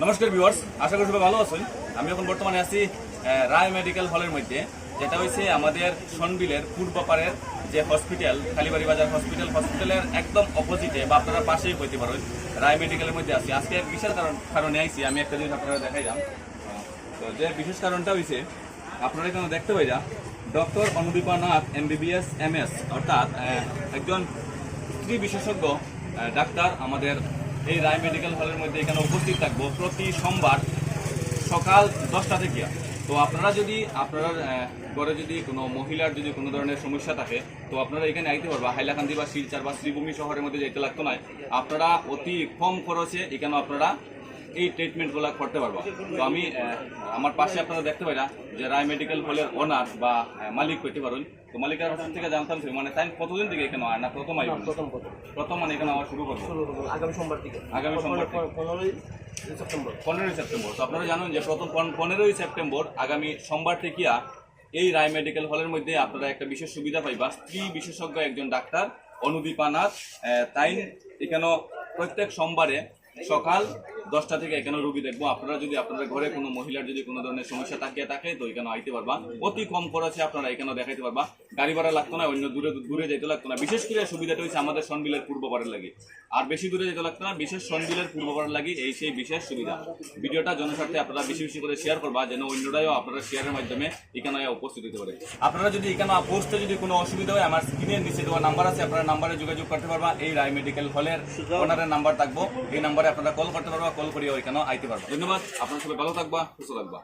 নমস্কার ভিউয়ার্স, আশা করি সবাই ভালো আছেন। আমি এখন বর্তমানে আছি রায় মেডিকেল হলের মধ্যে, যেটা হয়েছে আমাদের সনবিলের পূর্ব পাড়ের যে হসপিটাল কালীবাড়ি বাজার হসপিটাল। হসপিটালের একদম অপোজিটে বা আপনারা পাশেই হইতে পারেন, রায় মেডিকেলের মধ্যে আছি। আজকে এক বিশেষ কারণ কারণে আইছি, আমি একটা জিনিস আপনারা দেখাইলাম। তো যে বিশেষ কারণটা হয়েছে আপনারা এখানে দেখতে পাই doctor Anudipa Nath MBBS, M S, অর্থাৎ একজন স্ত্রী বিশেষজ্ঞ ডাক্তার আমাদের এই রায় মেডিকেল হলের মধ্যে এখানে উপস্থিত থাকব প্রতি সোমবার সকাল দশটা থেকে। তো আপনারা যদি, আপনারা ঘরে যদি কোনো মহিলার যদি কোনো ধরনের সমস্যা থাকে, তো আপনারা এখানে আইতে পারবা। হাইলাকান্দি বা শিলচার বা শ্রীভূমি শহরের মধ্যে যেতে লাগতো নয় আপনারা অতি কম খরচে এখানে আপনারা এই ট্রিটমেন্টগুলো করতে পারব। তো আমি আমার পাশে আপনারা দেখতে পাই না যে রায় মেডিকেল হলের ওনার বা মালিক হইতে পারেন। তো মালিকের কাছ থেকে জানতাম মানে তাই কতদিন থেকে এখানে হয় না প্রথম আইব প্রথম মানে এখানে আমার শুরু করব। আগামী সোমবার থেকে। আগামী সোমবার। পনেরোই সেপ্টেম্বর। পনেরোই সেপ্টেম্বর। তো আপনারা জানেন যে প্রথম পনেরোই সেপ্টেম্বর আগামী সোমবার থেকে এই রায় মেডিকেল হলের মধ্যে আপনারা একটা বিশেষ সুবিধা পাইবা। স্ত্রী বিশেষজ্ঞ একজন ডাক্তার অনুদীপা নাথ তাই এখানে প্রত্যেক সোমবারে সকাল দশটা থেকে এখানে রুগী দেখব। আপনারা যদি আপনাদের ঘরে কোনো মহিলার যদি কোনো ধরনের সমস্যা থাকিয়ে থাকে তো এখানে আইতে পারবা। অতি কম খরচে আপনারা এখানে দেখাইতে পারবা। গাড়ি ভাড়া লাগতো না অন্য দূরে দূরে যেতে লাগতো না। বিশেষ করে সুবিধাটা হচ্ছে আমাদের সনবিলের পূর্ব পাড়ের লাগে। আর বেশি দূরে যেতে লাগতো না বিশেষ সনবিলের পূর্ব পাড়ের লাগে এই সেই বিশেষ সুবিধা। ভিডিওটা জনস্বার্থে আপনারা বেশি বেশি করে শেয়ার করবা যেন অন্যরাও আপনারা শেয়ারের মাধ্যমে এখানে উপস্থিত হতে পারে। আপনারা যদি এখানে পৌঁছতে যদি কোনো অসুবিধা হয় আমার স্ক্রিনের নিচে দেওয়া নাম্বার আছে আপনারা নাম্বারে যোগাযোগ করতে পারবা। এই রায় মেডিকেল হলের ওনারের নাম্বার থাকব। এই নাম্বারে আপনারা কল করতে পারবা। কল করি ওইখানে আইতে পারবা। ধন্যবাদ আপনার সবাই ভালো থাকবা সুস্থ থাকবা।